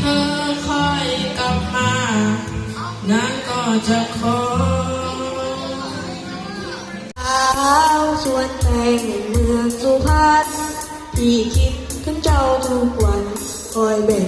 เธอค่อยกลับมานั้นก็จะขอสาวสวนแตงเมืองสุพรรณที่คิดถึงเจ้าทุกวันคอยแบ่ง